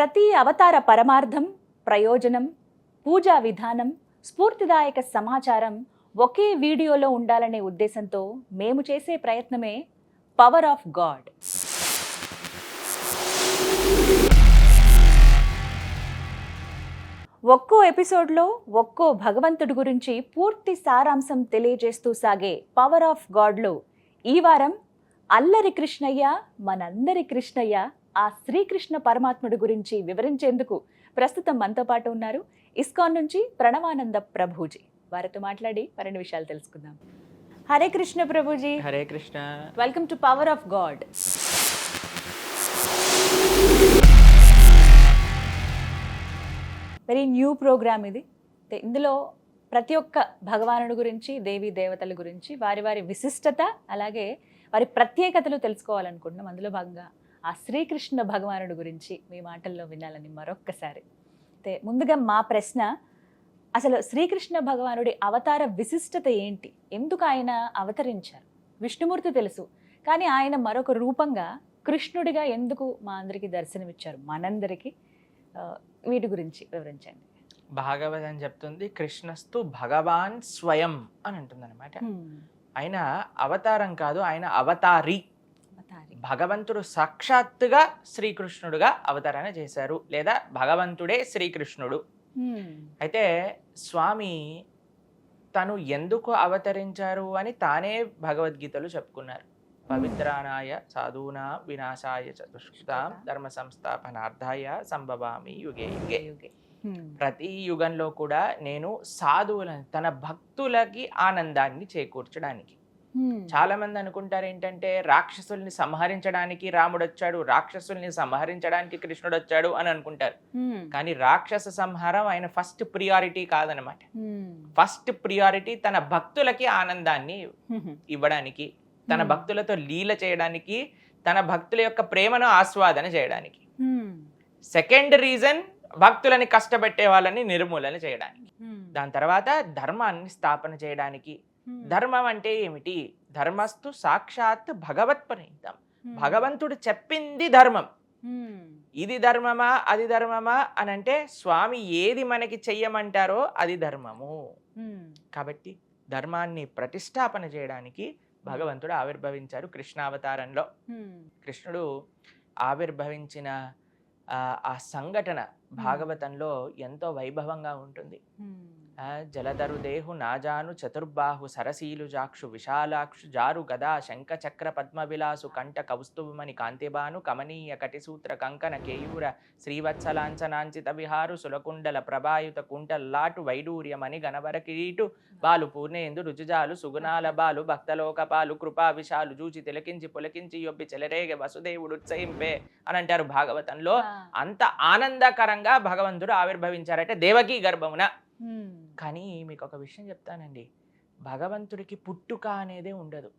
ప్రతి అవతార పరమార్థం ప్రయోజనం పూజా విధానం స్ఫూర్తిదాయక సమాచారం ఒకే వీడియోలో ఉండాలనే ఉద్దేశంతో మేము చేసే ప్రయత్నమే పవర్ ఆఫ్ గాడ్. ఒక్కో ఎపిసోడ్లో ఒక్కో భగవంతుడి గురించి పూర్తి సారాంశం తెలియజేస్తూ సాగే పవర్ ఆఫ్ గాడ్లో ఈ వారం అల్లరి కృష్ణయ్య మనందరి కృష్ణయ్య ఆ శ్రీకృష్ణ పరమాత్ముడి గురించి వివరించేందుకు ప్రస్తుతం మనతో పాటు ఉన్నారు ఇస్కాన్ నుంచి ప్రణవానంద ప్రభుజీ. వారితో మాట్లాడి మరిన్ని విషయాలు తెలుసుకుందాం. Hare Krishna Prabhuji. Hare Krishna. Welcome to Power of God very new programme ఇది. ఇందులో ప్రతి ఒక్క భగవానుడి గురించి దేవి దేవతల గురించి వారి వారి విశిష్టత అలాగే వారి ప్రత్యేకతలు తెలుసుకోవాలనుకుంటున్నాం. అందులో భాగంగా ఆ శ్రీకృష్ణ భగవానుడి గురించి మీ మాటల్లో వినాలని మరొక్కసారి. అయితే ముందుగా మా ప్రశ్న అసలు శ్రీకృష్ణ భగవానుడి అవతార విశిష్టత ఏంటి? ఎందుకు ఆయన అవతరించారు? విష్ణుమూర్తి తెలుసు కానీ ఆయన మరొక రూపంగా కృష్ణుడిగా ఎందుకు మా అందరికీ దర్శనమిచ్చారు? మనందరికీ వీటి గురించి వివరించండి. భాగవతం చెప్తుంది కృష్ణస్తు భగవాన్ స్వయం అని అంటుంది అనమాట ఆయన అవతారం కాదు ఆయన అవతారి. భగవంతుడు సాక్షాత్తుగా శ్రీకృష్ణుడుగా అవతారణ చేశారు లేదా భగవంతుడే శ్రీకృష్ణుడు. అయితే స్వామి తను ఎందుకు అవతరించారు అని తానే భగవద్గీతలు చెప్పుకున్నారు పవిత్రానాయ సాధూనా వినాశాయ చతుష్కృతాం ధర్మ సంస్థాపనార్థాయ సంభవామి యుగే యుగే యుగే. ప్రతి యుగంలో కూడా నేను సాధువులను తన భక్తులకి ఆనందాన్ని చేకూర్చడానికి. చాలా మంది అనుకుంటారు ఏంటంటే రాక్షసుల్ని సంహరించడానికి రాముడు వచ్చాడు రాక్షసుల్ని సంహరించడానికి కృష్ణుడు వచ్చాడు అని అనుకుంటారు. కానీ రాక్షస సంహారం ఆయన ఫస్ట్ ప్రియారిటీ కాదనమాట. ఫస్ట్ ప్రియారిటీ తన భక్తులకి ఆనందాన్ని. ఇవ్వడానికి తన. భక్తులతో లీల చేయడానికి తన భక్తుల యొక్క ప్రేమను ఆస్వాదన చేయడానికి. సెకండ్ రీజన్ భక్తులని కష్టపెట్టే వాళ్ళని నిర్మూలన చేయడానికి. దాని తర్వాత ధర్మాన్ని స్థాపన చేయడానికి. ధర్మం అంటే ఏమిటి? ధర్మస్తు సాక్షాత్ భగవత్ ప్రణీతం. భగవంతుడు చెప్పింది ధర్మం. ఇది ధర్మమా? అది ధర్మమా? అని అంటే స్వామి ఏది మనకి చెయ్యమంటారో అది ధర్మము. కాబట్టి ధర్మాన్ని ప్రతిష్టాపన చేయడానికి భగవంతుడు ఆవిర్భవించారు కృష్ణావతారంలో. కృష్ణుడు ఆవిర్భవించిన ఆ, సంఘటన భాగవతంలో ఎంతో వైభవంగా ఉంటుంది. జలధరు దేహు నాజాను చతుర్బాహు సరసీలు జాక్షు విశాలాక్షు జారు గదా శంఖ చక్ర పద్మ విలాసు కంఠ కౌస్తుభమణి కాంతిబాను కమనీయ కటిసూత్ర కంకణ కేయూర శ్రీవత్సలాంఛనాంచిత విహారు సులకుండల ప్రభాయుత కుంటల్లాటు వైడూర్యమణి గణవర కిరీటు బాలు పూర్ణేందు రుజుజాలు సుగుణాల బాలు భక్తలోకపాలు కృపా విశాలు జూచి తిలకించి పులకించి యొబ్బి చెలరేగ వసుదేవుడు ఉత్సహింపే అని అంటారు భాగవతంలో. అంత ఆనందకరంగా భగవంతుడు ఆవిర్భవించారంటే దేవకీ గర్భమున. కానీ మీకు ఒక విషయం చెప్తానండి భగవంతుడికి పుట్టుక అనేదే ఉండదు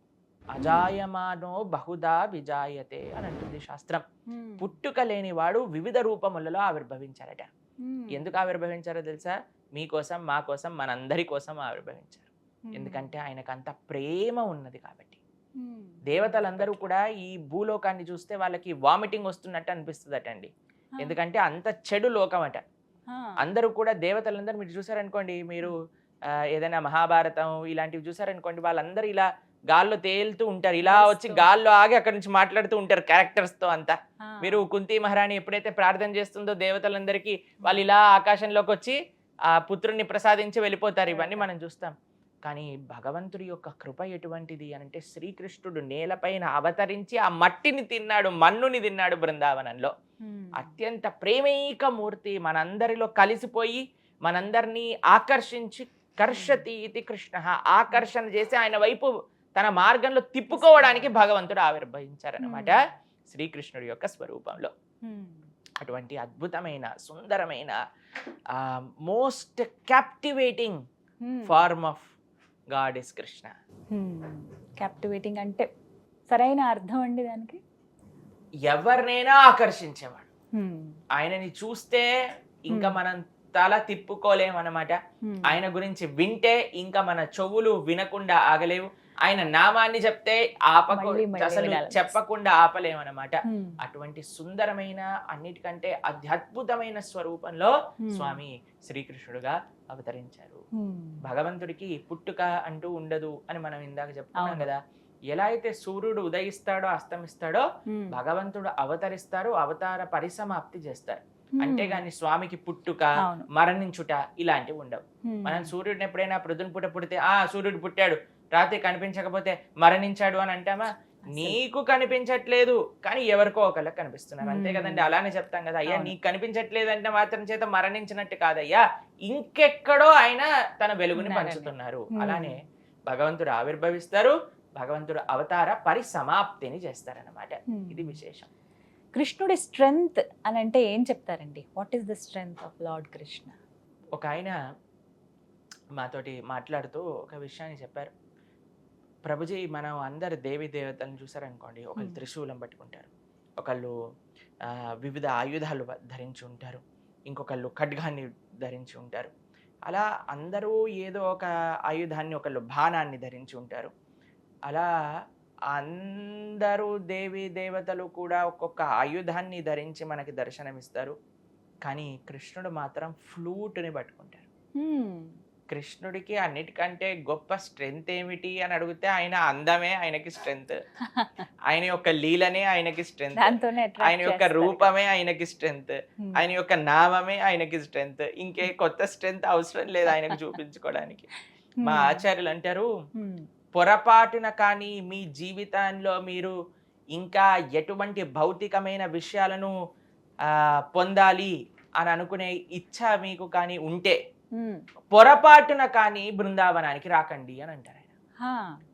అజాయమానో బహుదా విజాయతే అని అంటుంది శాస్త్రం. పుట్టుక లేనివాడు వివిధ రూపములలో ఆవిర్భవించారట. ఎందుకు ఆవిర్భవించారో తెలుసా మీకోసం మా కోసం మనందరి కోసం ఆవిర్భవించారు. ఎందుకంటే ఆయనకు అంత ప్రేమ ఉన్నది కాబట్టి. దేవతలందరూ కూడా ఈ భూలోకాన్ని చూస్తే వాళ్ళకి వామిటింగ్ వస్తున్నట్టు అనిపిస్తుందట అండి. ఎందుకంటే అంత చెడు లోకం అట. అందరూ కూడా దేవతలందరూ మీరు చూసారనుకోండి మీరు ఏదైనా మహాభారతం ఇలాంటివి చూసారనుకోండి వాళ్ళందరూ ఇలా గాల్లో తేలుతూ ఉంటారు. ఇలా వచ్చి. గాల్లో ఆగి అక్కడి నుంచి మాట్లాడుతూ ఉంటారు క్యారెక్టర్స్తో అంతా. మీరు కుంతి మహారాణి ఎప్పుడైతే ప్రార్థన చేస్తుందో దేవతలందరికీ వాళ్ళు ఇలా ఆకాశంలోకి వచ్చి ఆ పుత్రుణ్ణి ప్రసాదించి వెళ్ళిపోతారు. ఇవన్నీ మనం చూస్తాం. కానీ భగవంతుడి యొక్క కృప ఎటువంటిది అని అంటే శ్రీకృష్ణుడు నేలపైన అవతరించి ఆ మట్టిని తిన్నాడు మన్నుని తిన్నాడు బృందావనంలో. అత్యంత ప్రేమైక మూర్తి మనందరిలో కలిసిపోయి మనందరినీ ఆకర్షించి కర్షతి ఇది కృష్ణ. ఆకర్షణ చేసి ఆయన వైపు తన మార్గంలో తిప్పుకోవడానికి భగవంతుడు ఆవిర్భవించారనమాట శ్రీకృష్ణుడి యొక్క స్వరూపంలో. అటువంటి అద్భుతమైన సుందరమైన most captivating. Form of God is Krishna. Captivating అంటే సరైన అర్థం అండి దానికి? ఎవరినైనా ఆకర్షించేవాడు. ఆయనని చూస్తే ఇంకా. మనం తల తిప్పుకోలేమన్నమాట. ఆయన గురించి వింటే ఇంకా మన చెవులు వినకుండా ఆగలేవు ఆయన నామాన్ని చెప్తే ఆపకు అసలు. చెప్పకుండా ఆపలేమన్నమాట. అటువంటి సుందరమైన అన్నిటికంటే అత్యద్భుతమైన స్వరూపంలో. స్వామి శ్రీకృష్ణుడుగా అవతరించారు. భగవంతుడికి పుట్టుక అంటూ ఉండదు అని మనం ఇందాక చెప్పుకున్నాం అవును. కదా ఎలా అయితే సూర్యుడు ఉదయిస్తాడో అస్తమిస్తాడో. భగవంతుడు అవతరిస్తారు అవతార పరిసమాప్తి చేస్తారు. అంతేగాని స్వామికి పుట్టుక. మరణించుట ఇలాంటివి ఉండవు. మనం సూర్యుడిని ఎప్పుడైనా ప్రొద్దున పూట పుడితే ఆ సూర్యుడు పుట్టాడు రాత్రి కనిపించకపోతే మరణించాడు అని అంటామా నీకు కనిపించట్లేదు కానీ ఎవరికో ఒకళ్ళకి కనిపిస్తున్నారు అంతే. కదండి అలానే చెప్తాం కదా అయ్యా. నీకు కనిపించట్లేదు అంటే మాత్రం చేత మరణించినట్టు కాదయ్యా ఇంకెక్కడో ఆయన తన వెలుగుని. పంచుతున్నారు. అలానే భగవంతుడు ఆవిర్భవిస్తారు భగవంతుడు అవతార పరిసమాప్తిని చేస్తారన్నమాట. Hmm. ఇది విశేషం. కృష్ణుడి స్ట్రెంగ్త్ అని అంటే ఏం చెప్తారండి? What is the strength of Lord Krishna ఒక ఆయన మాతోటి మాట్లాడుతూ ఒక విషయాన్ని చెప్పారు. ప్రభుజీ మనం అందరు దేవి దేవతలను చూసారనుకోండి ఒకళ్ళు Hmm. త్రిశూలం పట్టుకుంటారు. ఒకళ్ళు వివిధ ఆయుధాలు ధరించి ఉంటారు. ఇంకొకళ్ళు ఖడ్గాన్ని ధరించి ఉంటారు. అలా అందరూ ఏదో ఒక ఆయుధాన్ని ఒకళ్ళు బాణాన్ని ధరించి ఉంటారు. అలా అందరూ దేవి దేవతలు కూడా ఒక్కొక్క ఆయుధాన్ని ధరించి మనకి దర్శనమిస్తారు కానీ కృష్ణుడు మాత్రం ఫ్లూట్ని పట్టుకుంటారు. కృష్ణుడికి అన్నిటికంటే గొప్ప స్ట్రెంగ్త్ ఏమిటి అని అడిగితే ఆయన అందమే ఆయనకి స్ట్రెంగ్త్ ఆయన యొక్క లీలనే ఆయనకి స్ట్రెంగ్త్ ఆయన యొక్క. రూపమే ఆయనకి స్ట్రెంగ్త్. ఆయన యొక్క నామమే ఆయనకి స్ట్రెంగ్త్ ఇంకే కొత్త స్ట్రెంగ్త్ అవసరం లేదు ఆయనకు చూపించుకోవడానికి మా. ఆచార్యులు అంటారు. పొరపాటున కానీ మీ జీవితంలో మీరు ఇంకా ఎటువంటి భౌతికమైన విషయాలను పొందాలి అని అనుకునే ఇచ్చ మీకు కానీ ఉంటే. పొరపాటున కానీ బృందావనానికి రాకండి అని అంటారు ఆయన.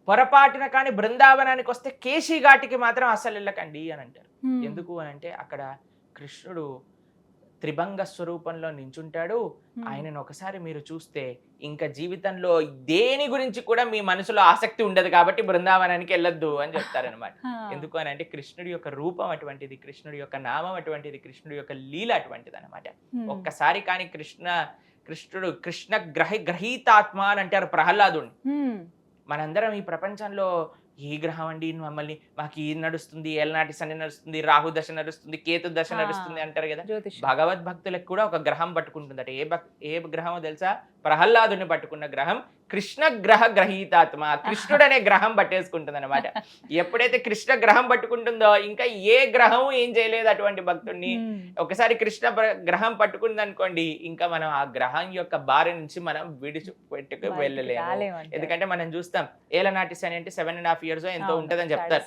పొరపాటున కానీ బృందావనానికి వస్తే కేశీ ఘాటికి మాత్రం అస్సలు వెళ్ళకండి అని అంటారు. ఎందుకు అని అంటే అక్కడ కృష్ణుడు త్రిభంగ స్వరూపంలో నించుంటాడు. ఆయనను ఒకసారి మీరు చూస్తే ఇంకా జీవితంలో దేని గురించి కూడా మీ మనసులో ఆసక్తి ఉండదు కాబట్టి బృందావనానికి వెళ్ళొద్దు అని చెప్తారనమాట. ఎందుకు అని అంటే కృష్ణుడి యొక్క రూపం అటువంటిది కృష్ణుడి యొక్క నామం అటువంటిది కృష్ణుడి యొక్క లీల అటువంటిది అనమాట. ఒక్కసారి కానీ కృష్ణ కృష్ణుడు కృష్ణ గ్రహి గ్రహీతాత్మ అని అంటారు ప్రహ్లాదుని Hmm. మనందరం ఈ ప్రపంచంలో ఏ గ్రహం అండి మమ్మల్ని మాకు ఈ నడుస్తుంది ఏలనాటి శని నడుస్తుంది రాహు దశ నడుస్తుంది కేతు దశ. నడుస్తుంది అంటారు కదా. జ్యోతిష్ భగవద్భక్తులకు కూడా ఒక గ్రహం పట్టుకుంటుందట. ఏ ఏ గ్రహమో తెలుసా? ప్రహ్లాదుని పట్టుకున్న గ్రహం కృష్ణ గ్రహ గ్రహీతాత్మ కృష్ణుడు అనే గ్రహం పట్టేసుకుంటుంది అనమాట ఎప్పుడైతే కృష్ణ గ్రహం పట్టుకుంటుందో ఇంకా ఏ గ్రహం ఏం చేయలేదు అటువంటి భక్తుడిని ఒకసారి కృష్ణ గ్రహం పట్టుకుంది అనుకోండి ఇంకా మనం ఆ గ్రహం యొక్క బారి నుంచి మనం విడిచి పెట్టుకు వెళ్ళలేము. ఎందుకంటే మనం చూస్తాం ఏలనాటి శని అంటే సెవెన్ అండ్ హాఫ్ ఇయర్స్ ఎంతో ఉంటదని చెప్తారు.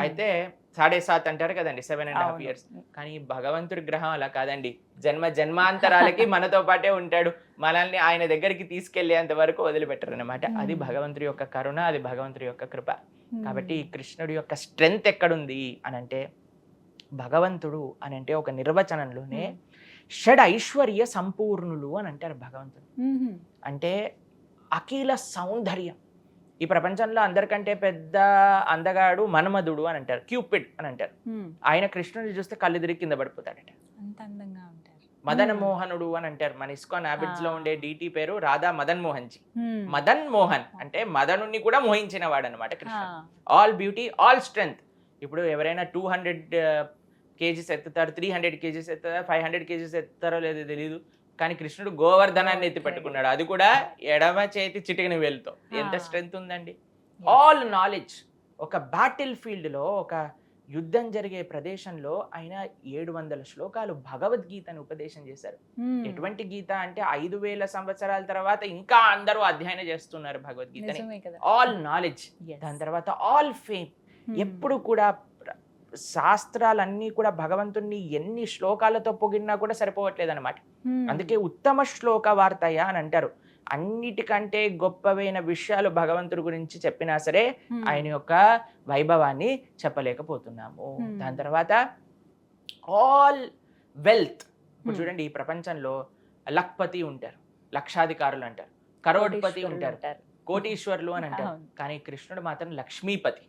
అయితే సాడే సాత్ అంటారు కదండి సెవెన్ అండ్ హాఫ్ ఇయర్స్ కానీ భగవంతుడి గ్రహం అలా కాదండి. జన్మ జన్మాంతరాలకి మనతో పాటే ఉంటాడు. మనల్ని ఆయన దగ్గరికి తీసుకెళ్ళేంత వరకు వదిలిపెట్టరు అనమాట అది Hmm. భగవంతుడి యొక్క కరుణ అది భగవంతుడి యొక్క కృప. కాబట్టి కృష్ణుడి యొక్క స్ట్రెంగ్త్ ఎక్కడుంది అని అంటే భగవంతుడు అని అంటే ఒక నిర్వచనంలోనే షడ్ ఐశ్వర్య సంపూర్ణులు అని అంటారు భగవంతుడు అంటే అఖిల సౌందర్యం. ఈ ప్రపంచంలో అందరికంటే పెద్ద అందగాడు మన్మధుడు అని అంటారు. క్యూపిడ్ అని అంటారు. ఆయన కృష్ణుని చూస్తే కళ్ళు తిరిగి కింద పడిపోతాడట. మదన్. మోహనుడు అని అంటారు. మన ఇస్కాన్ హ్యాబిట్స్లో. ఉండే డిటి పేరు రాధా మదన్ మోహన్ జీ. మదన్ మోహన్ అంటే మదనుని కూడా మోహించిన వాడు అనమాట Krishna. All beauty all strength ఇప్పుడు ఎవరైనా టూ హండ్రెడ్ కేజీస్ ఎత్తుతారు త్రీ హండ్రెడ్ కేజీస్ ఎత్తారు ఫైవ్ హండ్రెడ్ కేజీస్ ఎత్తారో లేదో తెలియదు కానీ కృష్ణుడు గోవర్ధనాన్ని ఎత్తి పట్టుకున్నాడు అది కూడా ఎడమ చేతి చిటికిన వేలుతో ఎంత. స్ట్రెంగ్త్ ఉందండి. ఆల్ నాలెడ్జ్ ఒక బ్యాటిల్ ఫీల్డ్లో ఒక యుద్ధం జరిగే ప్రదేశంలో ఆయన ఏడు వందల శ్లోకాలు భగవద్గీతను ఉపదేశం చేశారు Hmm. ఎటువంటి గీత అంటే ఐదు వేల సంవత్సరాల తర్వాత ఇంకా అందరూ అధ్యయనం చేస్తున్నారు భగవద్గీతని కదా ఆల్ నాలెడ్జ్. దాని తర్వాత ఆల్ ఫేమ్ Hmm. ఎప్పుడు కూడా శాస్త్రాలన్నీ కూడా భగవంతుణ్ణి ఎన్ని శ్లోకాలతో పొగిడినా కూడా సరిపోవట్లేదు అనమాట. అందుకే ఉత్తమ శ్లోక వార్తయ అని అంటారు అన్నిటికంటే గొప్పవైన విషయాలు భగవంతుడి గురించి చెప్పినా సరే. ఆయన యొక్క వైభవాన్ని చెప్పలేకపోతున్నాము. దాని తర్వాత ఆల్ వెల్త్ ఇప్పుడు. చూడండి ఈ ప్రపంచంలో లక్పతి ఉంటారు లక్షాధికారులు అంటారు కరోడ్పతి ఉంటారు. కోటీశ్వరులు అని అంటారు. కానీ కృష్ణుడు మాత్రం లక్ష్మీపతి.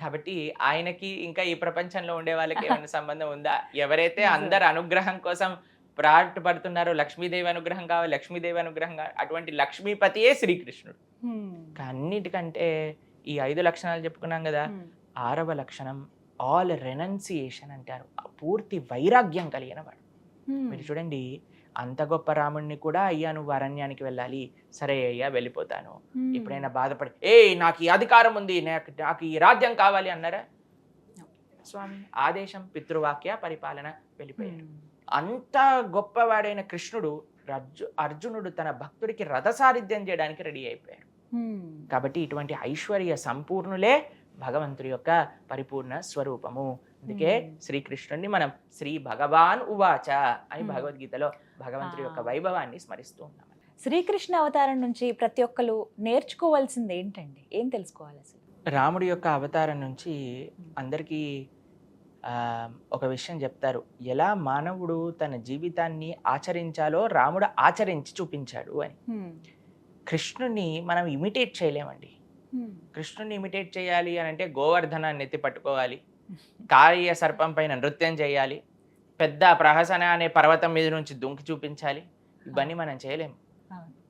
కాబట్టి ఆయనకి ఇంకా ఈ ప్రపంచంలో ఉండే వాళ్ళకి ఏమైనా సంబంధం ఉందా? ఎవరైతే. అందరు అనుగ్రహం కోసం ప్రార్థపడుతున్నారో లక్ష్మీదేవి అనుగ్రహం కావాలి లక్ష్మీదేవి అనుగ్రహం కావాలి అటువంటి లక్ష్మీపతియే శ్రీకృష్ణుడు. అన్నిటికంటే ఈ ఐదు లక్షణాలు చెప్పుకున్నాం కదా ఆరవ లక్షణం ఆల్ రెనౌన్సియేషన్ అంటారు. పూర్తి వైరాగ్యం కలిగిన వాడు. మీరు చూడండి అంత గొప్ప రాముడిని కూడా అయ్యా నువ్వు అరణ్యానికి వెళ్ళాలి. సరే అయ్యా వెళ్ళిపోతాను. ఎప్పుడైనా బాధపడి ఏ నాకు ఈ అధికారం ఉంది నాకు నాకు ఈ రాజ్యం కావాలి అన్నారా? స్వామి ఆదేశం పితృవాక్య పరిపాలన వెళ్ళిపోయారు. ఉమ్, అంత గొప్పవాడైన కృష్ణుడు రజ్జు అర్జునుడు తన భక్తుడికి రథసారిథ్యం చేయడానికి రెడీ అయిపోయారు. ఉమ్, కాబట్టి ఇటువంటి ఐశ్వర్య సంపూర్ణులే భగవంతుడి యొక్క పరిపూర్ణ స్వరూపము. అందుకే. శ్రీకృష్ణుడిని మనం శ్రీ భగవాన్ ఉవాచ అని. భగవద్గీతలో భగవంతుడి యొక్క. వైభవాన్ని స్మరిస్తూ ఉన్నాం శ్రీకృష్ణ అవతారం నుంచి ప్రతి ఒక్కరు నేర్చుకోవాల్సింది ఏంటండి? ఏం తెలుసుకోవాలి అసలు? రాముడి యొక్క అవతారం నుంచి అందరికీ ఆ, ఒక విషయం చెప్తారు. ఎలా మానవుడు తన జీవితాన్ని ఆచరించాలో రాముడు ఆచరించి చూపించాడు అని. కృష్ణుని మనం ఇమిటేట్ చేయలేమండి. కృష్ణుని ఇమిటేట్ చేయాలి అని అంటే గోవర్ధనాన్ని ఎత్తి పట్టుకోవాలి. కార్య సర్పం పైన నృత్యం చేయాలి. పెద్ద ప్రహసన అనే పర్వతం మీద నుంచి దుంకి చూపించాలి. ఇవన్నీ మనం చేయలేము.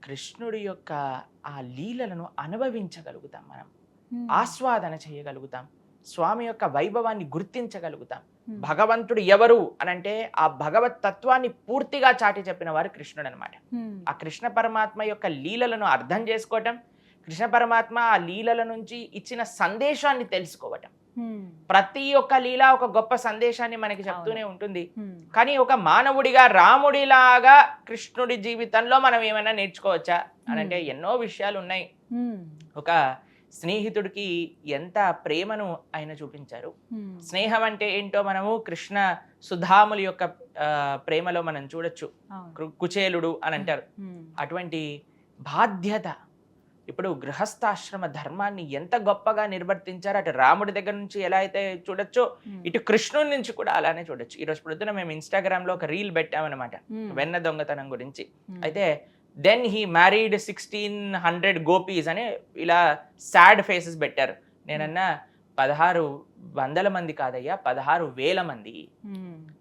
కృష్ణుడి యొక్క ఆ లీలలను అనుభవించగలుగుతాం మనం. ఆస్వాదన చేయగలుగుతాం. స్వామి యొక్క వైభవాన్ని గుర్తించగలుగుతాం. భగవంతుడు ఎవరు అని అంటే ఆ భగవత్ తత్వాన్ని పూర్తిగా చాటి చెప్పిన వారు కృష్ణుడు అనమాట ఆ కృష్ణ పరమాత్మ యొక్క లీలలను అర్థం చేసుకోవటం కృష్ణ పరమాత్మ ఆ లీలల నుంచి ఇచ్చిన సందేశాన్ని తెలుసుకోవటం. ప్రతి ఒక్క లీల ఒక గొప్ప సందేశాన్ని మనకి చెప్తూనే ఉంటుంది. ఉమ్, కానీ ఒక మానవుడిగా రాముడిలాగా కృష్ణుడి జీవితంలో మనం ఏమైనా నేర్చుకోవచ్చా? అని అంటే ఎన్నో విషయాలు ఉన్నాయి. ఒక స్నేహితుడికి ఎంత ప్రేమను ఆయన చూపించారు. స్నేహం అంటే ఏంటో మనము కృష్ణ సుధాముల యొక్క ప్రేమలో మనం చూడొచ్చు. కుచేలుడు అని అంటారు. అటువంటి బాధ్యత ఇప్పుడు గృహస్థాశ్రమ ధర్మాన్ని ఎంత గొప్పగా నిర్వర్తించారో అటు రాముడి దగ్గర నుంచి ఎలా అయితే చూడొచ్చో ఇటు కృష్ణుడి నుంచి కూడా అలానే చూడొచ్చు. ఈరోజు పొద్దున మేము ఇన్స్టాగ్రామ్లో ఒక రీల్ పెట్టామన్నమాట వెన్న దొంగతనం గురించి. అయితే then he married sixteen hundred gopis అని ఇలా సాడ్ ఫేసెస్ పెట్టారు. నేనన్నా పదహారు వందల మంది కాదయ్యా పదహారు వేల మంది.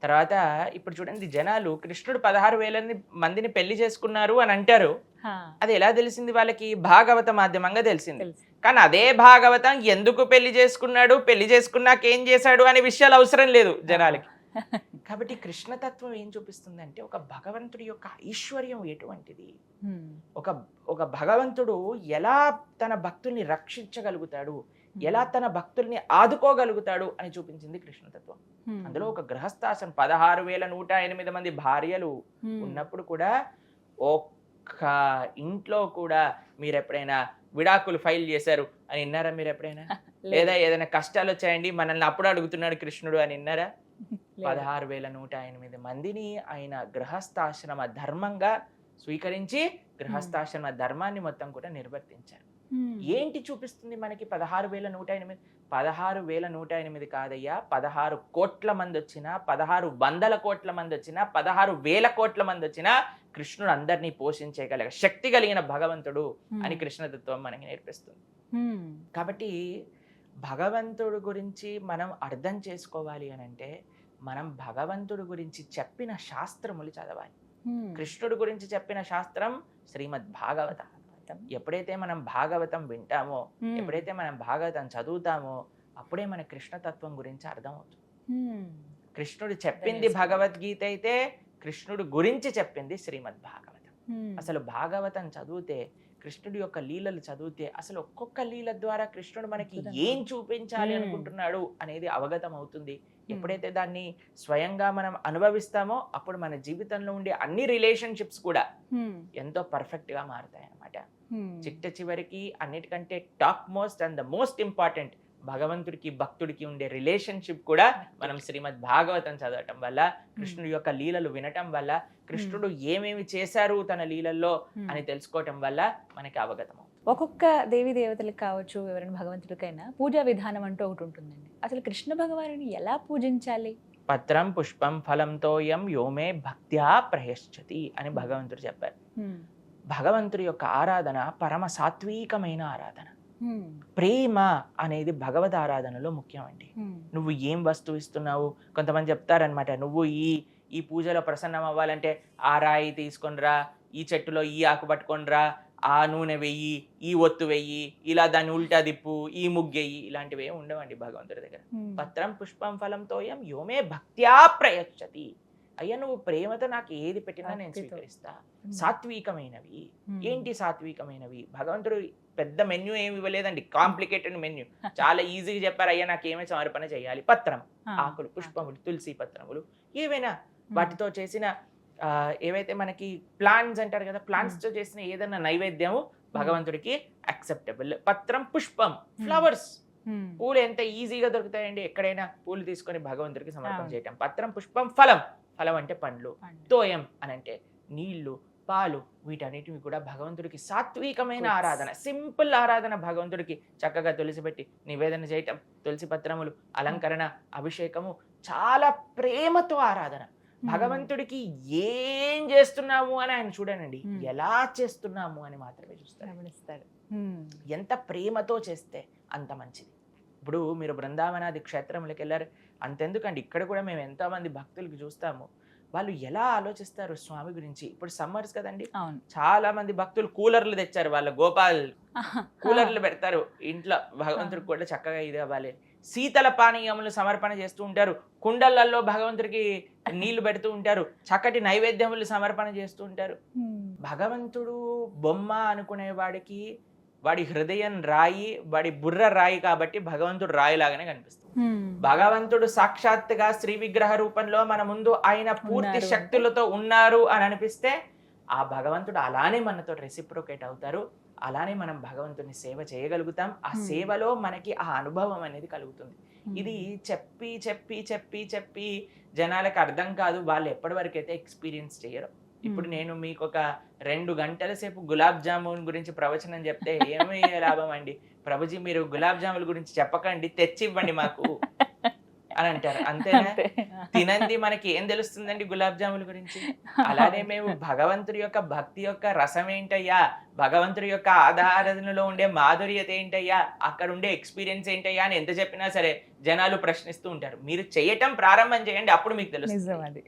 తర్వాత ఇప్పుడు చూడండి జనాలు కృష్ణుడు పదహారు వేల మందిని పెళ్ళి చేసుకున్నారు అని అంటారు. అది ఎలా తెలిసింది వాళ్ళకి? భాగవత మాధ్యమంగా తెలిసింది. తెలుసు కానీ అదే భాగవతం ఎందుకు పెళ్ళి చేసుకున్నాడు? పెళ్ళి చేసుకున్నాక ఏం చేశాడు అనే విషయాలు అవసరం లేదు జనాలకి. కాబట్టి కృష్ణతత్వం ఏం చూపిస్తుంది అంటే ఒక భగవంతుడి యొక్క ఐశ్వర్యం ఎటువంటిది? ఒక ఒక భగవంతుడు ఎలా తన భక్తుల్ని రక్షించగలుగుతాడు? ఎలా తన భక్తుల్ని ఆదుకోగలుగుతాడు అని చూపించింది కృష్ణతత్వం. అందులో ఒక గృహస్థాశ్రం పదహారు వేల నూట ఎనిమిది మంది భార్యలు ఉన్నప్పుడు కూడా ఒక్క ఇంట్లో కూడా మీరు ఎప్పుడైనా విడాకులు ఫైల్ చేశారు అని విన్నారా మీరు ఎప్పుడైనా లేదు, ఏదైనా కష్టాలు వచ్చాయండి? మనల్ని అప్పుడు అడుగుతున్నాడు కృష్ణుడు అని విన్నారా. పదహారు వేల నూట ఎనిమిది మందిని ఆయన గృహస్థాశ్రమ ధర్మంగా స్వీకరించి గృహస్థాశ్రమ ధర్మాన్ని మొత్తం కూడా నిర్వర్తించారు. ఏంటి చూపిస్తుంది మనకి పదహారు వేల నూట ఎనిమిది? పదహారు వేల నూట ఎనిమిది కాదయ్యా. పదహారు కోట్ల మంది వచ్చినా పదహారు వందల కోట్ల మంది వచ్చినా పదహారు వేల కోట్ల మంది వచ్చినా కృష్ణుడు అందరినీ పోషించగలిగ శక్తి కలిగిన భగవంతుడు అని కృష్ణతత్వం మనకి నేర్పిస్తుంది. కాబట్టి భగవంతుడు గురించి మనం అర్థం చేసుకోవాలి అని అంటే మనం భగవంతుడు గురించి చెప్పిన శాస్త్రములు చదవాలి. కృష్ణుడు గురించి చెప్పిన శాస్త్రం శ్రీమద్ భాగవతం ఎప్పుడైతే మనం భాగవతం వింటామో ఎప్పుడైతే మనం భాగవతం చదువుతామో అప్పుడే మన కృష్ణతత్వం గురించి అర్థమవుతుంది. కృష్ణుడు చెప్పింది. భగవద్గీత అయితే కృష్ణుడు గురించి చెప్పింది శ్రీమద్ భాగవతం అసలు భాగవతం చదివితే కృష్ణుడి యొక్క లీలలు చదివితే అసలు ఒక్కొక్క లీల ద్వారా కృష్ణుడు మనకి. ఏం చూపించాలి. అనుకుంటున్నాడు అనేది అవగతం అవుతుంది ఎప్పుడైతే దాన్ని స్వయంగా మనం అనుభవిస్తామో అప్పుడు మన జీవితంలో ఉండే అన్ని రిలేషన్షిప్స్ కూడా ఎంతో పర్ఫెక్ట్గా మారుతాయి అన్నమాట చిట్ట చివరికి అన్నిటికంటే top most and the most important భగవంతుడికి భక్తుడికి ఉండే రిలేషన్షిప్ కూడా మనం శ్రీమద్ భాగవతం చదవటం వల్ల కృష్ణుడి యొక్క లీలలు వినటం వల్ల కృష్ణుడు ఏమేమి చేశారు తన లీలల్లో. అని తెలుసుకోవటం వల్ల మనకి అవగతం. ఒక్కొక్క దేవి దేవతలకు కావచ్చు ఎవరైనా భగవంతుడికైనా పూజా విధానం అంటూ ఒకటి ఉంటుందండి. అసలు కృష్ణ భగవానుని ఎలా పూజించాలి? పత్రం పుష్పం ఫలంతోయం యోమే భక్త్యా ప్రయశ్చతి అని భగవంతుడు చెప్పారు. భగవంతుడి యొక్క ఆరాధన పరమ సాత్వికమైన ఆరాధన. ప్రేమ అనేది భగవద్ ఆరాధనలో ముఖ్యమండి. ఉమ్, నువ్వు ఏం వస్తువు ఇస్తున్నావు? కొంతమంది చెప్తారనమాట నువ్వు ఈ ఈ పూజలో ప్రసన్నం అవ్వాలంటే ఆ రాయి తీసుకొనిరా ఈ చెట్టులో ఈ ఆకు పట్టుకొనిరా ఆ నూనె వెయ్యి ఈ ఒత్తు వెయ్యి ఇలా దాన్ని ఉల్టా దిప్పు ఈ ముగ్గెయ్యి ఇలాంటివి ఏమి ఉండవండి భగవంతుడి దగ్గర. పత్రం పుష్పం ఫలం తోయం యోమే భక్త్యా ప్రయచ్చతి. అయ్యా నువ్వు ప్రేమతో నాకు ఏది పెట్టినా నేను. స్వీకరిస్తా. సాత్వికమైనవి. ఏంటి సాత్వికమైనవి? భగవంతుడు పెద్ద మెన్యూ ఏమి ఇవ్వలేదండి. Complicated menu. చాలా ఈజీగా చెప్పారు అయ్యా నాకు ఏమే సమర్పణ చేయాలి? పత్రం. ఆకులు పుష్పములు తులసి పత్రములు ఏవైనా. వాటితో చేసిన ఏవైతే మనకి ప్లాంట్స్ అంటారు కదా ప్లాంట్స్తో చేసిన ఏదైనా నైవేద్యము భగవంతుడికి అక్సెప్టబుల్ పత్రం పుష్పం ఫ్లవర్స్. పూలు ఎంత ఈజీగా దొరుకుతాయండి? ఎక్కడైనా పూలు తీసుకొని భగవంతుడికి సమర్పణ. చేయటం. పత్రం పుష్పం ఫలం. ఫలం అంటే పండ్లు పండు. తోయం అని అంటే నీళ్ళు పాలు వీటన్నిటివి కూడా భగవంతుడికి సాత్వికమైన. ఆరాధన సింపుల్ ఆరాధన భగవంతుడికి చక్కగా తులసి పెట్టి నివేదన చేయటం తులసి పత్రములు అలంకరణ అభిషేకము చాలా ప్రేమతో ఆరాధన. భగవంతుడికి ఏం చేస్తున్నాము అని ఆయన చూడనండి. ఎలా చేస్తున్నాము అని మాత్రమే చూస్తారు. ఎంత ప్రేమతో చేస్తే అంత మంచిది ఇప్పుడు మీరు బృందావనాది క్షేత్రములకు వెళ్ళారు అంతెందుకండి. ఇక్కడ కూడా మేము ఎంతో మంది భక్తులకి చూస్తాము. వాళ్ళు ఎలా ఆలోచిస్తారు స్వామి గురించి? ఇప్పుడు సమ్మర్స్ కదండి. చాలా మంది భక్తులు కూలర్లు తెచ్చారు వాళ్ళ గోపాల్. కూలర్లు పెడతారు ఇంట్లో. భగవంతుడికి కూడా చక్కగా ఇది అవ్వాలి. శీతల పానీయములు సమర్పణ చేస్తూ ఉంటారు. కుండలలో భగవంతుడికి నీళ్ళు పెడుతూ ఉంటారు. చక్కటి నైవేద్యములు సమర్పణ చేస్తూ ఉంటారు. భగవంతుడు బొమ్మ అనుకునే వాడికి వాడి హృదయం రాయి వాడి బుర్ర రాయి కాబట్టి భగవంతుడు రాయిలాగానే కనిపిస్తుంది. భగవంతుడు సాక్షాత్తుగా శ్రీ విగ్రహ రూపంలో మన ముందు ఆయన పూర్తి? శక్తులతో ఉన్నారు అని అనిపిస్తే ఆ భగవంతుడు అలానే మనతో రెసిప్రోకేట్ అవుతారు అలానే మనం భగవంతుని సేవ చేయగలుగుతాం ఆ. సేవలో మనకి ఆ అనుభవం అనేది కలుగుతుంది. ఇది చెప్పి చెప్పి చెప్పి చెప్పి జనాలకు అర్థం కాదు వాళ్ళు ఎప్పటి వరకు అయితే ఎక్స్పీరియన్స్ చేయరు ఇప్పుడు. నేను మీకు ఒక రెండు గంటల సేపు గులాబ్ జామున్ గురించి ప్రవచనం చెప్తే ఏమి లాభం అండి? ప్రభుజీ మీరు గులాబ్ జాముల గురించి చెప్పకండి తెచ్చి ఇవ్వండి మాకు. అని అంటారు. అంతేనా? అంతే. తినంది మనకి ఏం తెలుస్తుందండి గులాబ్ జాముల గురించి? అలానే మేము భగవంతుడి యొక్క భక్తి యొక్క రసం ఏంటయ్యా? భగవంతుడి యొక్క ఆధారణలో ఉండే మాధుర్యత ఏంటయ్యా? అక్కడ ఉండే ఎక్స్పీరియన్స్ ఏంటయ్యా అని ఎంత చెప్పినా సరే జనాలు ప్రశ్నిస్తూ ఉంటారు. మీరు చేయటం ప్రారంభం చేయండి అప్పుడు మీకు తెలుస్తుంది.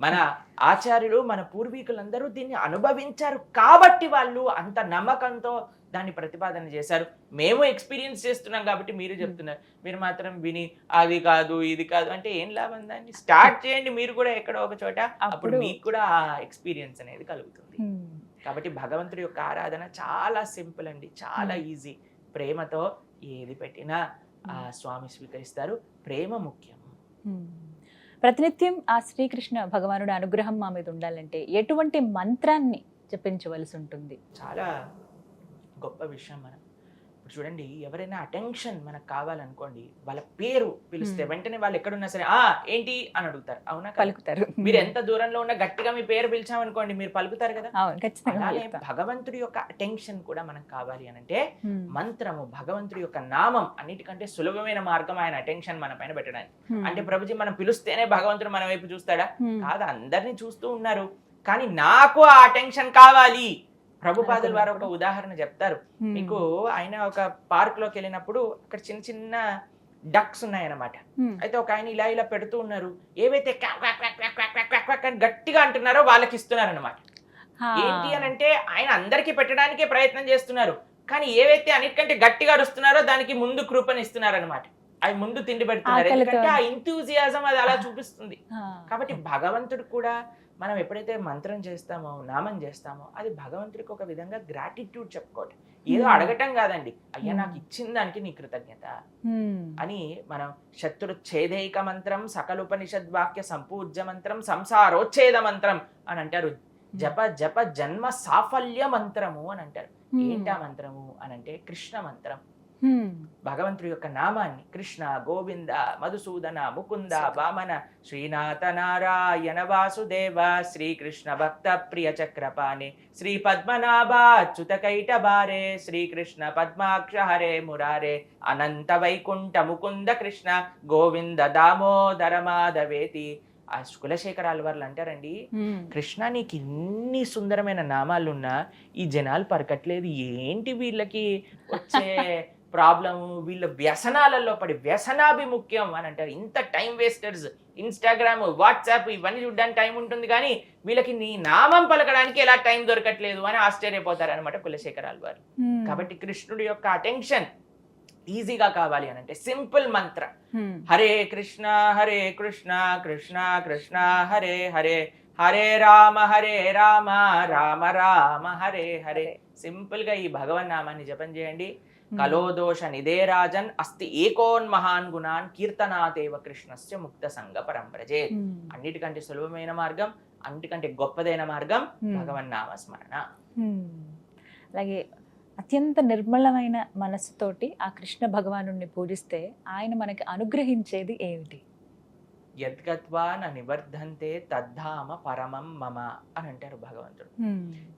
మన ఆచార్యులు మన పూర్వీకులందరూ దీన్ని అనుభవించారు. కాబట్టి వాళ్ళు అంత నమ్మకంతో దాన్ని ప్రతిపాదన చేశారు. మేము ఎక్స్పీరియన్స్ చేస్తున్నాం కాబట్టి మీరు చెప్తున్నారు. మీరు మాత్రం విని అది కాదు ఇది కాదు అంటే ఏం లాభం దాన్ని? స్టార్ట్ చేయండి మీరు కూడా ఎక్కడో ఒక చోట. అప్పుడు మీకు కూడా ఆ ఎక్స్పీరియన్స్ అనేది కలుగుతుంది. కాబట్టి భగవంతుడి యొక్క ఆరాధన చాలా సింపుల్ అండి. చాలా. ఈజీ. ప్రేమతో ఏది పెట్టినా ఆ స్వామి స్వీకరిస్తారు. ప్రేమ ముఖ్యం. ప్రతినిత్యం ఆ శ్రీకృష్ణ భగవానుడు అనుగ్రహం మా మీద ఉండాలంటే ఎటువంటి మంత్రాన్ని జపించవలసి ఉంటుంది? చాలా గొప్ప విషయం మనం. చూడండి ఎవరైనా అటెన్షన్ మనకు కావాలనుకోండి వాళ్ళ పేరు పిలిస్తే. వెంటనే వాళ్ళు ఎక్కడున్నా సరే ఆ ఏంటి అని అడుగుతారు అవునా? పలుకుతారు మీరు ఎంత దూరంలో ఉన్నా గట్టిగా మీ పేరు పిలిచామనుకోండి మీరు పలుకుతారు కదా అలానే. భగవంతుడి యొక్క అటెన్షన్ కూడా మనకు కావాలి అని అంటే. మంత్రము భగవంతుడి యొక్క నామం అన్నిటికంటే సులభమైన మార్గం ఆయన అటెన్షన్ మన పైన పెట్టడానికి. అంటే ప్రభుజీ మనం పిలుస్తేనే భగవంతుడు మన వైపు చూస్తాడా. కాదు అందరినీ చూస్తూ ఉన్నారు కానీ నాకు ఆ అటెన్షన్ కావాలి ప్రభుపాదుల వారు ఒక ఉదాహరణ చెప్తారు. మీకు ఆయన ఒక పార్క్లోకి వెళ్ళినప్పుడు అక్కడ చిన్న చిన్న డక్స్ ఉన్నాయన్నమాట. అయితే ఒక ఆయన ఇలా ఇలా పెడుతూ ఉన్నారు. ఏవైతే అని గట్టిగా అంటున్నారో వాళ్ళకి ఇస్తున్నారు అనమాట ఏంటి అని అంటే ఆయన అందరికి పెట్టడానికే ప్రయత్నం చేస్తున్నారు. కానీ ఏవైతే అన్నిటికంటే గట్టిగా అరుస్తున్నారో దానికి ముందు కృపను ఇస్తున్నారు అనమాట అవి ముందు తిండి పెడుతున్నారు. ఎందుకంటే ఆ ఇంతూజియాజం అది అలా చూపిస్తుంది. కాబట్టి భగవంతుడు కూడా మనం ఎప్పుడైతే మంత్రం చేస్తామో నామం చేస్తామో అది భగవంతుడికి ఒక విధంగా గ్రాటిట్యూడ్ చెప్పుకోవటం ఏదో Hmm. అడగటం కాదండి అయ్యా Hmm. నాకు ఇచ్చిన దానికి నీ కృతజ్ఞత ఉమ్. అని మనం శత్రు ఛేదైక మంత్రం సకల ఉపనిషద్ వాక్య సంపూజ్య మంత్రం సంసారోచ్ఛేద మంత్రం అని అంటారు జప జప జన్మ సాఫల్య మంత్రము అని అంటారు. ఏంటా మంత్రము అని అంటే కృష్ణ మంత్రం. భగవంతుడి యొక్క నామాన్ని కృష్ణ గోవింద మధుసూదన ముకుంద వామన శ్రీనాథ నారాయణ వాసుదేవ శ్రీకృష్ణ భక్త ప్రియ చక్రపాణి శ్రీ పద్మనాభ అచ్యుత కైట బారే శ్రీకృష్ణ పద్మాక్ష హరే మురారే అనంత వైకుంఠ ముకుంద కృష్ణ గోవింద దామోదర మాధవేతి. ఆ కులశేఖరాల వారు అంటారండి. కృష్ణ నీకు ఇన్ని సుందరమైన నామాలున్నా ఈ జనాలు పరకట్లేదు ఏంటి వీళ్ళకి వచ్చే ప్రాబ్లము వీళ్ళ వ్యసనాలలో పడి వ్యసనాభిముఖ్యం అని అంటారు. ఇంత టైం వేస్టర్స్ ఇన్స్టాగ్రామ్ వాట్సాప్ ఇవన్నీ చూడడానికి టైం ఉంటుంది కానీ వీళ్ళకి నీ నామం పలకడానికి ఎలా టైం దొరకట్లేదు అని ఆశ్చర్యపోతారు అనమాట కులశేఖరాలు వారు. కాబట్టి కృష్ణుడి యొక్క అటెన్షన్ ఈజీగా కావాలి అని అంటే సింపుల్ మంత్ర. హరే కృష్ణ హరే కృష్ణ కృష్ణ కృష్ణ హరే హరే హరే రామ హరే రామ రామ రామ హరే హరే. సింపుల్గా ఈ భగవన్ నామాన్ని జపం చేయండి. కలోదోష నిదే రాజన్ అస్తి ఏకోన్ మహాన్ గుణాన్ కీర్తనాదేవ కృష్ణస్య ముక్త సంగ పరంపరజే. అన్నిటికంటే సులభమైన మార్గం అన్నిటికంటే గొప్పదైన మార్గం. భగవన్ నామ స్మరణ Hmm. అలాగే అత్యంత నిర్మలమైన మనస్సుతోటి ఆ కృష్ణ భగవాను పూజిస్తే ఆయన మనకి అనుగ్రహించేది ఏమిటి యద్గత్వా న నివర్ధంతే తద్ధామ పరమం మమ అని అంటారు భగవంతుడు.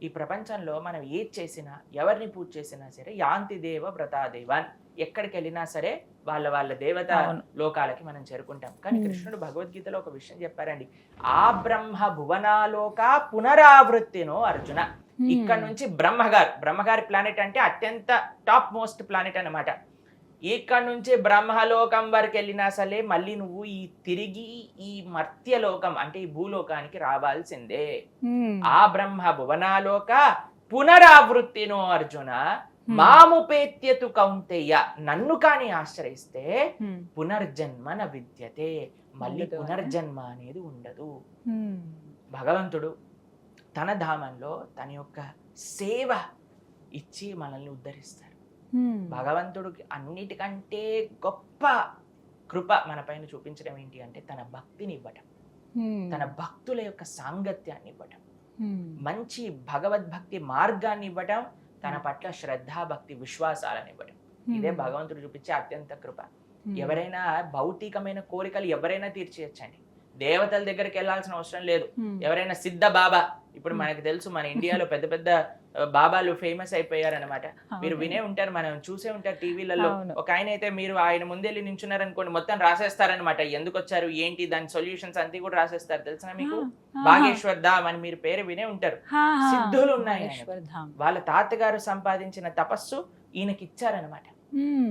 ఈ ప్రపంచంలో మనం ఏది చేసినా ఎవరిని పూజ చేసినా సరే యాంతి దేవ వ్రతాదేవాన్ ఎక్కడికి వెళ్ళినా సరే వాళ్ళ వాళ్ళ దేవత. లోకాలకి మనం చేరుకుంటాం కానీ. కృష్ణుడు భగవద్గీతలో ఒక విషయం చెప్పారండి ఆ బ్రహ్మ భువనాలోక పునరావృత్తినో అర్జున. ఇక్కడ నుంచి బ్రహ్మగారు బ్రహ్మగారి ప్లానెట్ అంటే అత్యంత టాప్ మోస్ట్ ప్లానెట్ అన్నమాట ఇక్కడ నుంచి బ్రహ్మలోకం వరకు వెళ్ళినా సరే మళ్ళీ నువ్వు ఈ తిరిగి ఈ మర్త్యలోకం అంటే ఈ భూలోకానికి రావాల్సిందే. ఆ బ్రహ్మ భువనాలోక పునరావృత్తినో అర్జున. మాముపేత్యతు కౌంతేయ నన్ను కాని ఆశ్రయిస్తే. పునర్జన్మ న విద్యతే మళ్ళీ. పునర్జన్మ అనేది ఉండదు. భగవంతుడు తన ధామంలో తన యొక్క సేవ ఇచ్చి మనల్ని ఉద్ధరిస్తారు Hmm. భగవంతుడికి అన్నిటికంటే గొప్ప కృప మన పైన చూపించడం ఏంటి అంటే తన భక్తిని ఇవ్వటం. తన భక్తుల యొక్క సాంగత్యాన్ని ఇవ్వటం. మంచి భగవద్భక్తి మార్గాన్ని ఇవ్వటం తన పట్ల శ్రద్ధ భక్తి విశ్వాసాలను ఇవ్వటం ఇదే. భగవంతుడు చూపించే అత్యంత కృప. ఎవరైనా భౌతికమైన కోరికలు ఎవరైనా తీర్చేయచ్చండి దేవతల దగ్గరికి వెళ్ళాల్సిన అవసరం లేదు. ఎవరైనా సిద్ధ బాబా ఇప్పుడు. మనకు తెలుసు మన ఇండియాలో పెద్ద పెద్ద బాబాలు ఫేమస్ అయిపోయారనమాట మీరు అవును. వినే ఉంటారు మనం చూసే ఉంటారు టీవీలలో. ఒక ఆయన అయితే మీరు ఆయన ముందెళ్ళి నించున్నారు అనుకోండి మొత్తం రాసేస్తారనమాట ఎందుకు వచ్చారు ఏంటి దాని సొల్యూషన్స్ అంతా కూడా రాసేస్తారు తెలుసా మీకు బాగేశ్వర్ ధామ్ అని మీరు పేరు వినే ఉంటారు. సిద్ధులు ఉన్నాయి. వాళ్ళ తాతగారు సంపాదించిన తపస్సు ఈయనకి ఇచ్చారనమాట.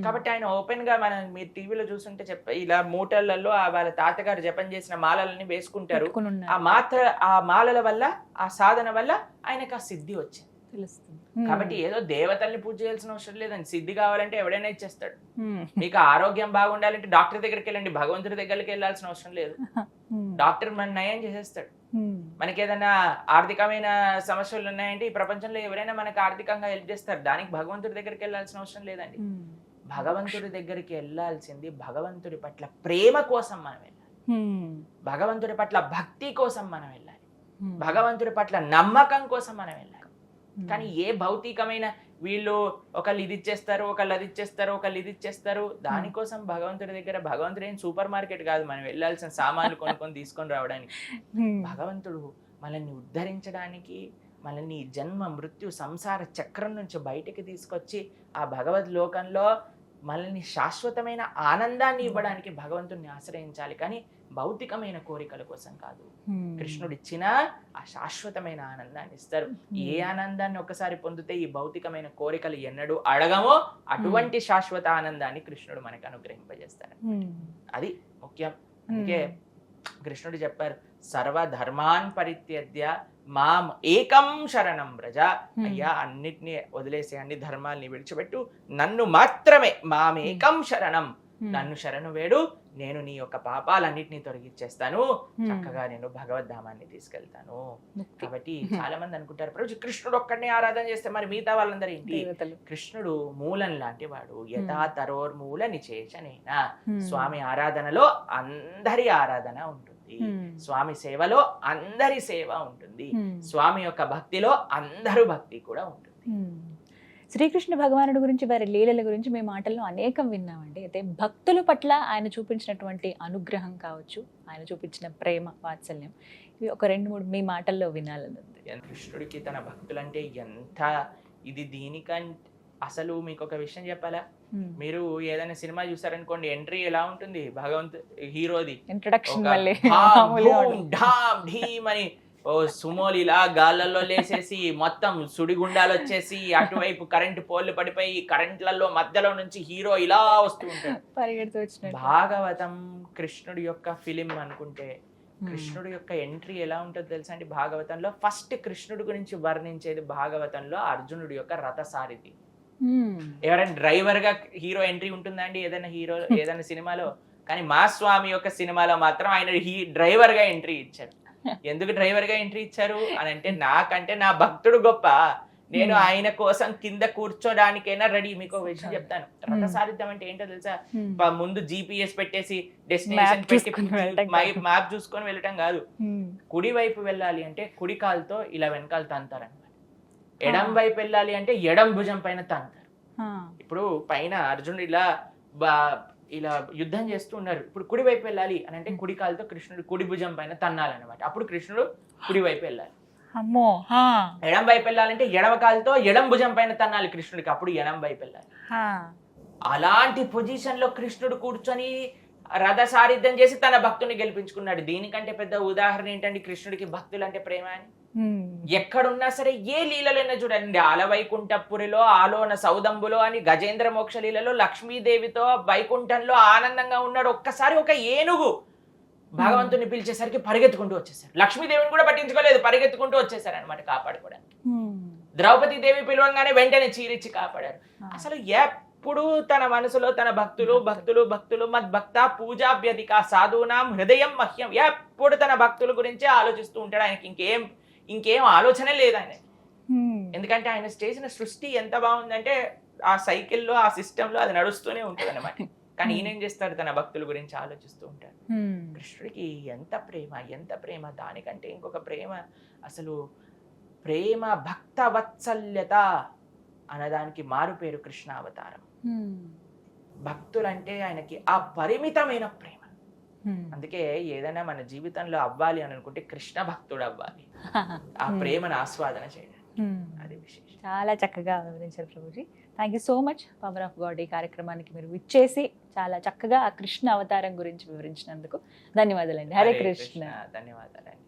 కాబట్టి ఆయన ఓపెన్గా మనం మీరు టీవీలో చూస్తుంటే చెప్ప ఇలా మూటలలో ఆ వాళ్ళ తాతగారు జపం చేసిన మాలలని వేసుకుంటారు ఆ. మాత్ర ఆ మాలల వల్ల ఆ సాధన వల్ల ఆయనకు ఆ సిద్ధి వచ్చింది తెలుస్తుంది Hmm. కాబట్టి ఏదో దేవతల్ని పూజ చేయాల్సిన అవసరం లేదండి సిద్ధి కావాలంటే ఎవడైనా ఇచ్చేస్తాడు Hmm. మీకు ఆరోగ్యం బాగుండాలంటే డాక్టర్ దగ్గరికి వెళ్ళండి భగవంతుడి దగ్గరికి వెళ్ళాల్సిన అవసరం లేదు Hmm. డాక్టర్ మన నయం చేసేస్తాడు. మనకి ఏదైనా ఆర్థికమైన సమస్యలు ఉన్నాయంటే ఈ ప్రపంచంలో ఎవరైనా మనకి ఆర్థికంగా హెల్ప్ చేస్తారు దానికి భగవంతుడి దగ్గరికి వెళ్ళాల్సిన అవసరం లేదండి. భగవంతుడి దగ్గరికి వెళ్ళాల్సింది భగవంతుడి పట్ల ప్రేమ కోసం మనం వెళ్ళాలి. భగవంతుడి పట్ల భక్తి కోసం మనం వెళ్ళాలి. భగవంతుడి పట్ల నమ్మకం కోసం మనం వెళ్ళాలి. కానీ ఏ భౌతికమైన వీళ్ళు ఒకళ్ళు ఇది ఇచ్చేస్తారు ఒకళ్ళు అది ఇచ్చేస్తారు ఒకళ్ళు ఇది ఇచ్చేస్తారు దానికోసం భగవంతుడి దగ్గర భగవంతుడు ఏం సూపర్ మార్కెట్ కాదు మనం వెళ్ళాల్సిన సామాన్లు కొనుక్కొని తీసుకొని రావడానికి. భగవంతుడు మనల్ని ఉద్ధరించడానికి మనల్ని జన్మ మృత్యు సంసార చక్రం నుంచి బయటికి తీసుకొచ్చి ఆ భగవద్ లోకంలో మనల్ని శాశ్వతమైన ఆనందాన్ని ఇవ్వడానికి భగవంతుడిని ఆశ్రయించాలి కానీ భౌతికమైన కోరికల కోసం కాదు. కృష్ణుడు ఇచ్చిన ఆ శాశ్వతమైన ఆనందాన్ని ఇస్తారు ఏ. ఆనందాన్ని ఒకసారి పొందితే ఈ భౌతికమైన కోరికలు ఎన్నడూ అడగమో అటువంటి శాశ్వత ఆనందాన్ని కృష్ణుడు మనకు అనుగ్రహింపజేస్తారు. అది ముఖ్యం అందుకే కృష్ణుడు చెప్పారు సర్వధర్మాన్ పరిత్యజ్య మాం ఏకం శరణం వ్రజ Hmm. అయ్యా అన్నిటినీ వదిలేసి అన్ని ధర్మాల్ని విడిచిపెట్టు నన్ను మాత్రమే మామేకం శరణం. నన్ను శరణు వేడు నేను నీ యొక్క పాపాలన్నిటినీ తొలగించేస్తాను. చక్కగా నేను భగవద్ధామాన్ని తీసుకెళ్తాను. కాబట్టి చాలా మంది అనుకుంటారు ప్రభు కృష్ణుడు ఒక్కడినే ఆరాధన చేస్తే మరి మిగతా వాళ్ళందరూ ఏంటి కృష్ణుడు మూలం లాంటి వాడు యథా తరోర్మూల నిచేషనేనా Hmm. స్వామి ఆరాధనలో అందరి ఆరాధన ఉంటుంది. స్వామి సేవలో అందరి సేవ ఉంటుంది. స్వామి యొక్క భక్తిలో అందరు భక్తి కూడా ఉంటుంది. శ్రీకృష్ణ భగవానుడి గురించి వారి లీలల గురించి మేము మాటల్లో అనేకం విన్నామండి. అయితే భక్తుల పట్ల ఆయన చూపించినటువంటి అనుగ్రహం కావచ్చు ఆయన చూపించిన ప్రేమ వాత్సల్యం ఇవి ఒక రెండు మూడు మీ మాటల్లో వినాలని కృష్ణుడికి తన భక్తులంటే ఎంత ఇది దీనికంటే అసలు మీకు ఒక విషయం చెప్పాలా. మీరు ఏదైనా సినిమా చూసారనుకోండి ఎంట్రీ ఎలా ఉంటుంది? భగవంత్ హీరోది. ఇంట్రడక్షన్ అని ఓ సుమోలు ఇలా గాళ్ళల్లో లేసేసి మొత్తం సుడిగుండాలు వచ్చేసి అటువైపు కరెంటు పోల్లు పడిపోయి కరెంట్లలో మధ్యలో నుంచి హీరో ఇలా వస్తూ ఉంటాడు. భాగవతం కృష్ణుడి యొక్క ఫిలిం అనుకుంటే Hmm. కృష్ణుడి యొక్క ఎంట్రీ ఎలా ఉంటుందో తెలుసా అండి? భాగవతంలో ఫస్ట్ కృష్ణుడి గురించి వర్ణించేది భాగవతంలో అర్జునుడి యొక్క రథసారిథి Hmm. ఎవరైనా డ్రైవర్గా హీరో ఎంట్రీ ఉంటుందా అండి ఏదైనా హీరో ఏదైనా సినిమాలో? కానీ మా స్వామి యొక్క సినిమాలో మాత్రం ఆయన హీ డ్రైవర్గా ఎంట్రీ ఇచ్చారు ఎందుకు డ్రైవర్గా ఎంట్రీ ఇచ్చారు అని అంటే నాకంటే నా భక్తుడు గొప్ప నేను. ఆయన కోసం కింద కూర్చోడానికైనా రెడీ మీకు విషయం చెప్తాను రథసారిథ్యం అంటే ఏంటో తెలుసా ముందు జీపీఎస్ పెట్టేసి డెస్టినేషన్ కాదు. మ్యాప్ చూసుకొని వెళ్ళటం కాదు. కుడి వైపు వెళ్ళాలి అంటే కుడి కాలుతో ఇలా వెనకాల తంతారనమాట ఎడం. వైపు వెళ్ళాలి అంటే ఎడం భుజం పైన తంతారు. ఇప్పుడు పైన అర్జునుడు ఇలా బా ఇలా యుద్ధం చేస్తూ ఉన్నారు. ఇప్పుడు కుడి వైపు వెళ్ళాలి అని అంటే కుడి కాలుతో కృష్ణుడు కుడి భుజం పైన తన్నాలన్నమాట. అప్పుడు కృష్ణుడు కుడి వైపు వెళ్ళాలి. అమ్మో. ఎడం వైపు వెళ్ళాలంటే ఎడమ కాలుతో ఎడం భుజం పైన తన్నాలి కృష్ణుడికి. అప్పుడు ఎడం వైపు వెళ్ళాలి. అలాంటి పొజిషన్లో కృష్ణుడు కూర్చొని రథ సారిథ్యం చేసి తన భక్తుని గెలిపించుకున్నాడు. దీనికంటే పెద్ద ఉదాహరణ ఏంటంటే కృష్ణుడికి భక్తులు అంటే ప్రేమ అని. ఎక్కడున్నా సరే ఏ లీలలైనా చూడండి. ఆలవైకుంఠపురిలో ఆలోన సౌదంబులో అని గజేంద్ర మోక్ష లీలలో లక్ష్మీదేవితో వైకుంఠంలో ఆనందంగా ఉన్నాడు ఒక్కసారి ఒక ఏనుగు భగవంతుని పిలిచేసరికి పరిగెత్తుకుంటూ వచ్చేసారు లక్ష్మీదేవిని కూడా పట్టించుకోలేదు పరిగెత్తుకుంటూ వచ్చేసారు అనమాట కాపాడుకోవడానికి. Hmm. ద్రౌపది దేవి పిలవంగానే వెంటనే చీరిచ్చి కాపాడారు. అసలు ఎప్పుడు తన మనసులో తన భక్తులు భక్తులు భక్తులు మద్భక్త పూజాభ్యధిక సాధునాం హృదయం మహ్యం ఎప్పుడు తన భక్తుల గురించే ఆలోచిస్తూ ఉంటాడు. ఆయనకి ఇంకేం ఇంకేం ఆలోచనే లేదు ఆయన. ఎందుకంటే ఆయన చేసిన సృష్టి ఎంత బాగుందంటే ఆ సైకిల్లో ఆ సిస్టంలో అది నడుస్తూనే ఉంటుంది అనమాట కానీ ఈయన ఏం చేస్తాడు తన భక్తుల గురించి ఆలోచిస్తూ ఉంటాడు. కృష్ణుడికి ఎంత ప్రేమ ఎంత ప్రేమ దానికంటే ఇంకొక ప్రేమ అసలు ప్రేమ భక్త వత్సల్యత అన్నదానికి మారు పేరు కృష్ణ అవతారం. భక్తులంటే ఆయనకి ఆ పరిమితమైన ప్రేమ. అందుకే ఏదైనా మన జీవితంలో అవ్వాలి అని అనుకుంటే కృష్ణ భక్తుడు అవ్వాలి. ఆ. ప్రేమను ఆస్వాదన చేయడం. అది విశేషం. చాలా చక్కగా వివరించారు Prabhuji. Thank you so much Power of God ఈ కార్యక్రమానికి మీరు విచ్చేసి చాలా చక్కగా ఆ కృష్ణ అవతారం గురించి వివరించినందుకు ధన్యవాదాలండి. హరే కృష్ణ. ధన్యవాదాలండి.